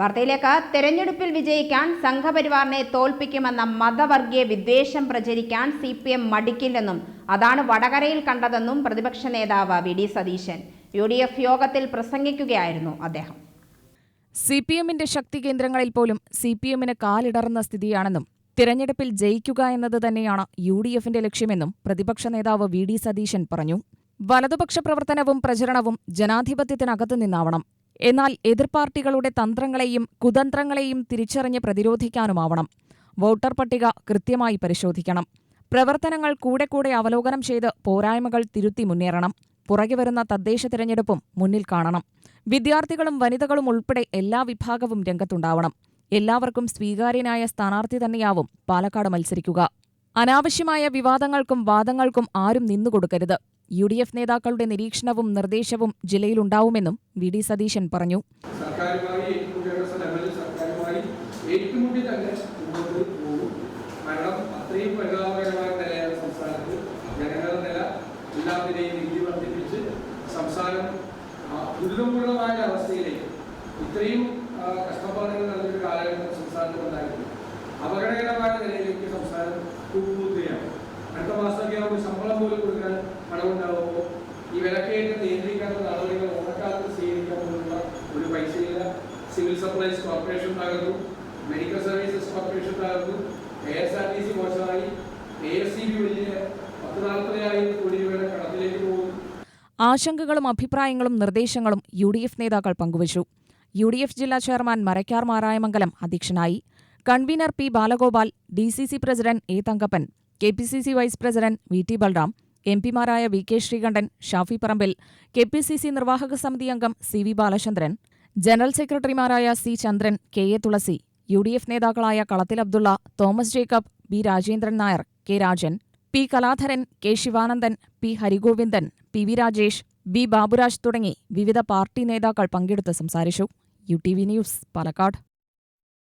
വാർത്തയിലേക്ക് തെരഞ്ഞെടുപ്പിൽ വിജയിക്കാൻ സംഘപരിവാറിനെ തോൽപ്പിക്കുമെന്ന മതവർഗീയ വിദ്വേഷം പ്രചരിക്കാൻ സി പി എം മടിക്കില്ലെന്നും അതാണ് വടകരയിൽ കണ്ടതെന്നും പ്രതിപക്ഷ നേതാവ് V D Satheesan. U D F യോഗത്തിൽ പ്രസംഗിക്കുകയായിരുന്നു അദ്ദേഹം. സി പി എമ്മിന്റെ ശക്തി കേന്ദ്രങ്ങളിൽ പോലും സി പി എമ്മിന് കാലിടറുന്ന സ്ഥിതിയാണെന്നും തിരഞ്ഞെടുപ്പിൽ ജയിക്കുക എന്നത് തന്നെയാണ് യു ഡി എഫിന്റെ ലക്ഷ്യമെന്നും പ്രതിപക്ഷ നേതാവ് വി ഡി സതീശൻ പറഞ്ഞു. വലതുപക്ഷ പ്രവർത്തനവും പ്രചരണവും ജനാധിപത്യത്തിനകത്തു നിന്നാവണം. എന്നാൽ എതിർപാർട്ടികളുടെ തന്ത്രങ്ങളെയും കുതന്ത്രങ്ങളെയും തിരിച്ചറിഞ്ഞ് പ്രതിരോധിക്കാനുമാവണം. വോട്ടർ പട്ടിക കൃത്യമായി പരിശോധിക്കണം. പ്രവർത്തനങ്ങൾ കൂടെ കൂടെ അവലോകനം ചെയ്ത് പോരായ്മകൾ തിരുത്തി മുന്നേറണം. പുറകെ വരുന്ന തദ്ദേശ തിരഞ്ഞെടുപ്പും മുന്നിൽ കാണണം. വിദ്യാർത്ഥികളും വനിതകളും ഉൾപ്പെടെ എല്ലാ വിഭാഗവും രംഗത്തുണ്ടാവണം. എല്ലാവർക്കും സ്വീകാര്യനായ സ്ഥാനാർത്ഥി തന്നെയാവും പാലക്കാട് മത്സരിക്കുക. അനാവശ്യമായ വിവാദങ്ങൾക്കും വാദങ്ങൾക്കും ആരും നിന്നുകൊടുക്കരുത്. യു ഡി എഫ് നേതാക്കളുടെ നിരീക്ഷണവും നിർദ്ദേശവും ജില്ലയിലുണ്ടാവുമെന്നും വി ഡി സതീശൻ പറഞ്ഞു. അവസ്ഥയിലേക്ക് ഇത്രയും കഷ്ടപ്പാടുകൾ അപകടകരമായ നിലയിലേക്ക് സംസ്ഥാനം സിവിൽ സപ്ലൈസ് കോർപ്പറേഷൻ തകർന്നു മെഡിക്കൽ സർവീസസ് കോർപ്പറേഷൻ തകർന്നു K S R T C മോശമായി എ എസ് സി ബി വലിയ പത്ത് നാൽപ്പതിനായിരം കോടി രൂപയുടെ കടത്തിലേക്ക് പോകുന്നു. ആശങ്കകളും അഭിപ്രായങ്ങളും നിർദ്ദേശങ്ങളും യു ഡി എഫ് നേതാക്കൾ പങ്കുവച്ചു. യു ഡി എഫ് ജില്ലാ ചെയർമാൻ മരക്കാർ മാരായമംഗലം അധ്യക്ഷനായി. Convener P Balagopal D C C president A Thankappan K P C C vice president V T Balram M പിമാരായ V K Sreekandan Shafi Parambil K P C C നിർവാഹക സമിതി അംഗം C V Balachandran general സെക്രട്ടറിമാരായ C Chandran K A Thulasi U D F നേതാക്കളായ Kalathil Abdulla Thomas Jacob B Rajendran Nair K Rajan P Kaladharan K Sivanandan P Harigovindan P V Rajesh B Baburaj തുടങ്ങി വിവിധ party നേതാക്കൾ പങ്കെടുത്ത് സംസാരിച്ചു. U T V news Palakkad.